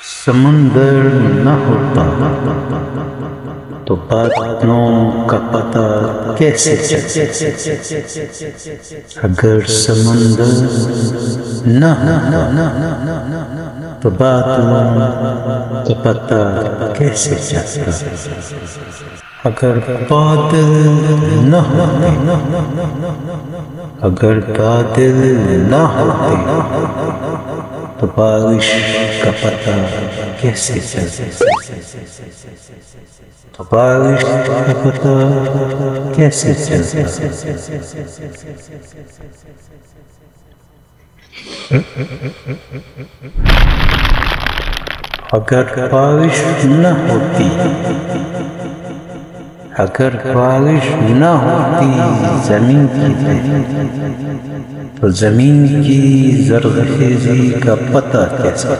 سمندر نہ ہوتا تو باتوں کا پتہ کیسے اگر سمندر نہ تو باتوں کا پتہ کیسے چلتا اگر بادل نہ اگر بادل نہ ہوتے تو بارش کا پتہ کیسے چلتا تو بارش کا پتہ کیسے چلتا اگر بارش نہ ہوتی اگر بارش نہ ہوتی، زمین کی تو زمین کی زرخیزی کا پتہ کیسا؟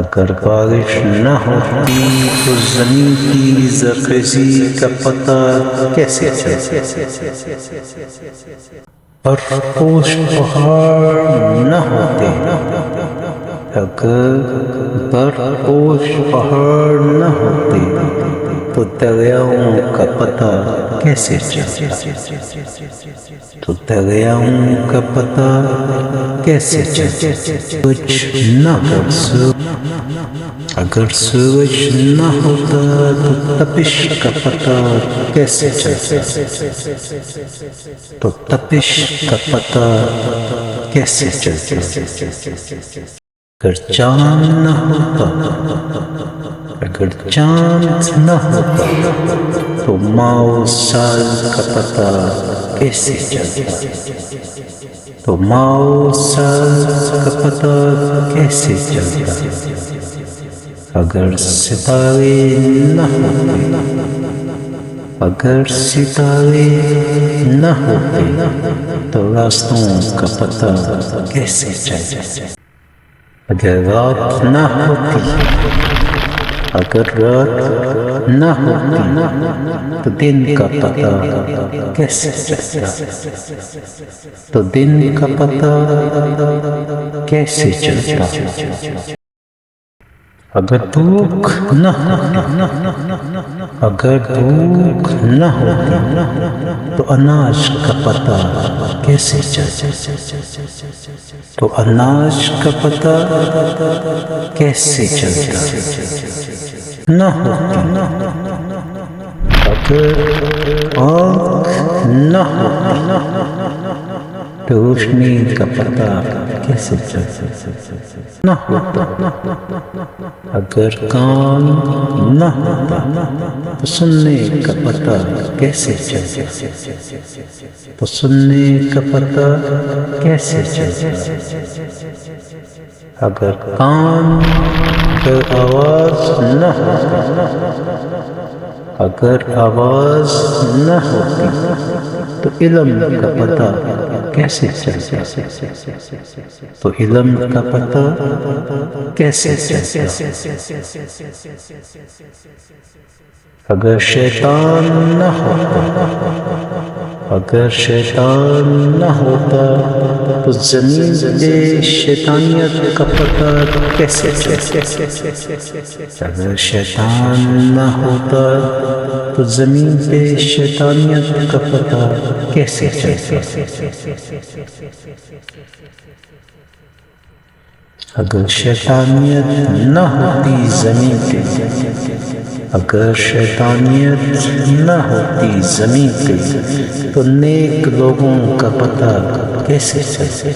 اگر بارش نہ ہوتی تو زمین کی زرخیزی کا پتہ کیسے پرپوش پہاڑ نہ ہوتے، اگر پرپوش پہاڑ نہ ہوتے تو دریاؤں کا پتہ کیسے چلتا تو دریاؤں کا پتہ کیسے چلتا کچھ نہ کر سو اگر سورج نہ ہوتا تو تپش کا پتہ کیسے چلتا تو تپش کا پتہ کیسے چلتا اگر چاند نہ ہوتا اگر چاند نہ ہوتا تو ماؤ سال کا پتہ کیسے چلتا تو ماؤ سال کا پتہ کیسے چلتا اگر ستارے نہ ہوتے اگر ستارے نہ ہوتے تو راستوں کا پتہ کیسے چلتا اگر رات نہ ہوتی اگر رات نہ ہوتی تو دن کا پتہ کیسے چلتا تو دن کا پتہ کیسے چلتا اگر دھوپ نہ اگر دھوپ نہ ہوتی تو اناج کا پتہ کیسے چلتا تو اناج کا پتہ کیسے چلتا نہ ہوتی اگر آنکھ نہ ہوتی تو روشنی کا پتہ کیسے نہ ہوتا اگر کان نہ ہوتا تو سننے کا پتہ کیسے چلتا؟ تو سننے کا پتہ کیسے چلتا؟ اگر کان پر آواز نہ ہوتا، اگر آواز نہ ہوتی تو علم کا پتہ کیسے چلتا تو علم کا پتہ کیسے چلتا اگر شیطان نہ ہوتا اگر شیطان نہ ہوتا تو زمین پہ شیطانیت کا پتہ کیسے اگر شیطان نہ ہوتا تو زمین پہ شیطانیت کا پتہ کیسے اگر شیطانیت نہ ہوتی زمین پہ اگر شیطانیت نہ ہوتی زمین پہ، تو نیک لوگوں کا پتہ کیسے چلتا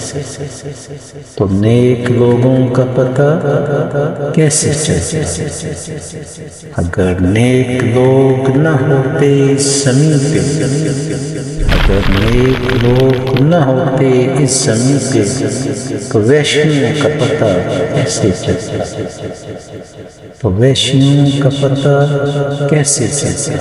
تو نیک لوگوں کا پتہ کیسے چلتا اگر نیک لوگ نہ ہوتے زمین پہ نیک لوگ نہ ہوتے اس زمین پہ تو ویشنوں کا پتہ کیسے چلتا تو ویشنوں کا پتہ کیسے چلتا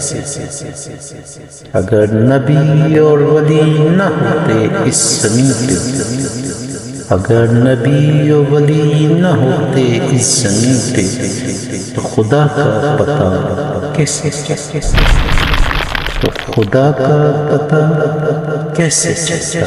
اگر نبی اور ولی نہ ہوتے اس زمین پہ اگر نبی اور ولی نہ ہوتے اس زمین پہ تو خدا کا پتہ کیسے چلتا تو خدا کا پتہ کیسے چلتا